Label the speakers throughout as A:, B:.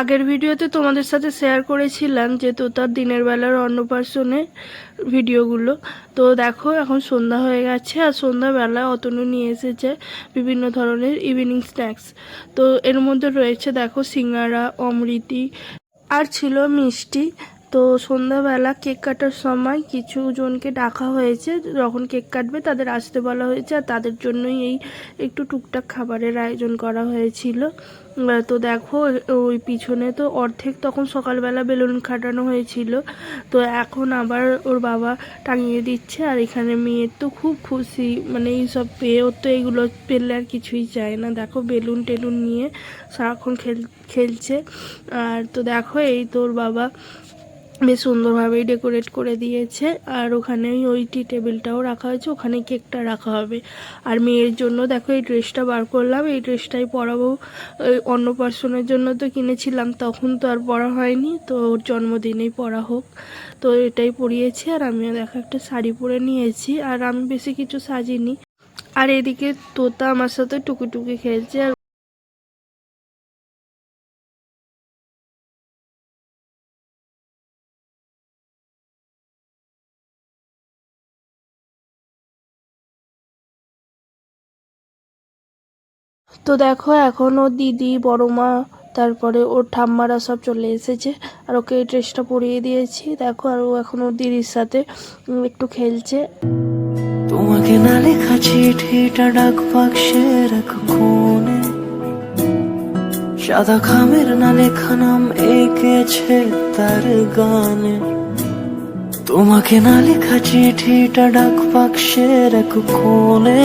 A: আগের ভিডিওতে তোমাদের সাথে শেয়ার করেছিলাম যে তো তার দিনের বেলার অন্নপ্রাশনের ভিডিওগুলো। তো দেখো, এখন সন্ধ্যা হয়ে গেছে আর সন্ধ্যাবেলা অতনু নিয়ে এসেছে বিভিন্ন ধরনের ইভিনিং স্ন্যাক্স তো এর মধ্যে রয়েছে দেখো সিঙ্গারা, অমৃতি আর ছিল মিষ্টি। তো সন্ধ্যাবেলা কেক কাটার সময় কিছু জনকে ডাকা হয়েছে। যখন কেক কাটবে তাদের আসতে বলা হয়েছে আর তাদের জন্যই এই একটু টুকটাক খাবারের আয়োজন করা হয়েছিল। তো দেখো, ওই পিছনে তো অর্ধেক তখন সকালবেলা বেলুন খাটানো হয়েছিল। তো এখন আবার ওর বাবা টাঙিয়ে দিচ্ছে আর এখানে মেয়ের তো খুব খুশি। মানে এইসব পেয়ে ওর তো এগুলো পেলে আর কিছুই চায় না। দেখো, বেলুন টেলুন নিয়ে সারাক্ষণ খেল, খেলছে। আর তো দেখো, এই তোর বাবা বেশ সুন্দরভাবেই ডেকোরেট করে দিয়েছে। আর ওখানে ওই টি টেবিলটাও রাখা হয়েছে, ওখানে কেকটা রাখা হবে। আর মেয়ের জন্য দেখো, এই ড্রেসটা বার করলাম। এই ড্রেসটাই পরাবো। ওই অন্নপ্রাশনের জন্য তো কিনেছিলাম, তখন তো আর পরা হয়নি। তো ওর জন্মদিনেই পরা হোক। তো এটাই পরিয়েছি, আর আমিও দেখো একটা শাড়ি পরে নিয়েছি। আর আমি বেশি কিছু সাজিনি। আর এদিকে তোতা আমার সাথে টুকি টুকি খেলছে, আর তো দেখো এখন ওর দিদি বড় মা তারপরে ওর ঠাম্মারা সব চলে এসেছে। আর ওকে এই ড্রেসটা পরিয়ে দিয়েছি। দেখো, আর ও এখন ওর দিদির সাথে একটু খেলছে।
B: তোমাকে না লেখা চিঠিটা ডাক বাক্সের এক কোণে সাদা খামের না লেখা নাম এঁকেছে তার গানে। তোমাকে না লেখা চিঠিটা ডাক বাক্সের এক কোণে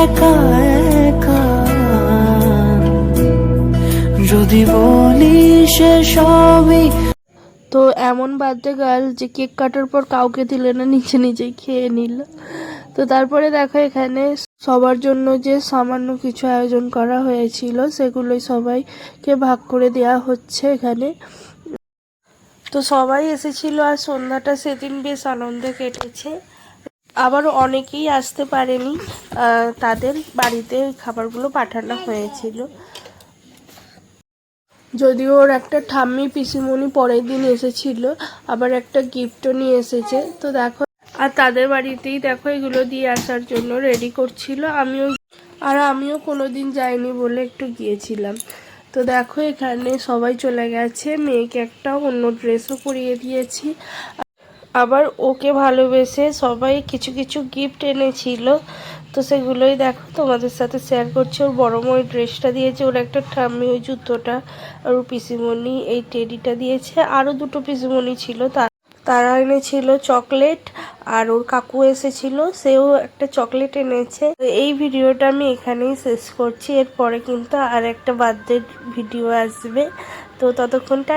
B: একা একা। যদি বলি সে সবই
A: তো এমন বার্থডে গার্ল যে কেক কাটার পর কাউকে দিলে না নিচে নিজেই খেয়ে নিল। তো তারপরে দেখো এখানে সবার জন্য যে সামান্য কিছু আয়োজন করা হয়েছিল, সেগুলোই সবাইকে ভাগ করে দেওয়া হচ্ছে এখানে। তো সবাই এসেছিল আর সন্ধ্যাটা সেদিন বেশ আনন্দে কেটেছে। আবার অনেকেই আসতে পারেনি। তাদের বাড়িতে খাবারগুলো পাঠানো হয়েছিল। যদিও ওর একটা ঠাম্মি পিসিমণি পরের দিন এসেছিল, আবার একটা গিফটও নিয়ে এসেছে। তো দেখো, আর তাদের বাড়িতেই দেখো এগুলো দিয়ে আসার জন্য রেডি করছিল। আমিও, আর আমিও কোনোদিন যাইনি বলে একটু গিয়েছিলাম। তো দেখো এখানে সবাই চলে গেছে। মেয়েকে একটা অন্য ড্রেসও পরিয়ে দিয়েছি। আবার ওকে ভালোবেসে সবাই কিছু কিছু গিফট এনেছিল। তো সেগুলোই দেখো তোমাদের সাথে শেয়ার করছি। ওর বড় ওই ড্রেসটা দিয়েছে, ওর একটা ঠাম্মি ওই জুতোটা আর ওর পিসিমণি এই টেডিটা দিয়েছে। আরও দুটো পিসিমণি ছিল তা- তারা এনেছিল চকলেট আর ওর কাকু এসেছিল, সেও একটা চকলেট এনেছে। এই ভিডিওটা আমি এখানেই শেষ করছি, এরপরে কিন্তু আর একটা বার্থডে ভিডিও আসবে। তো ততক্ষণটা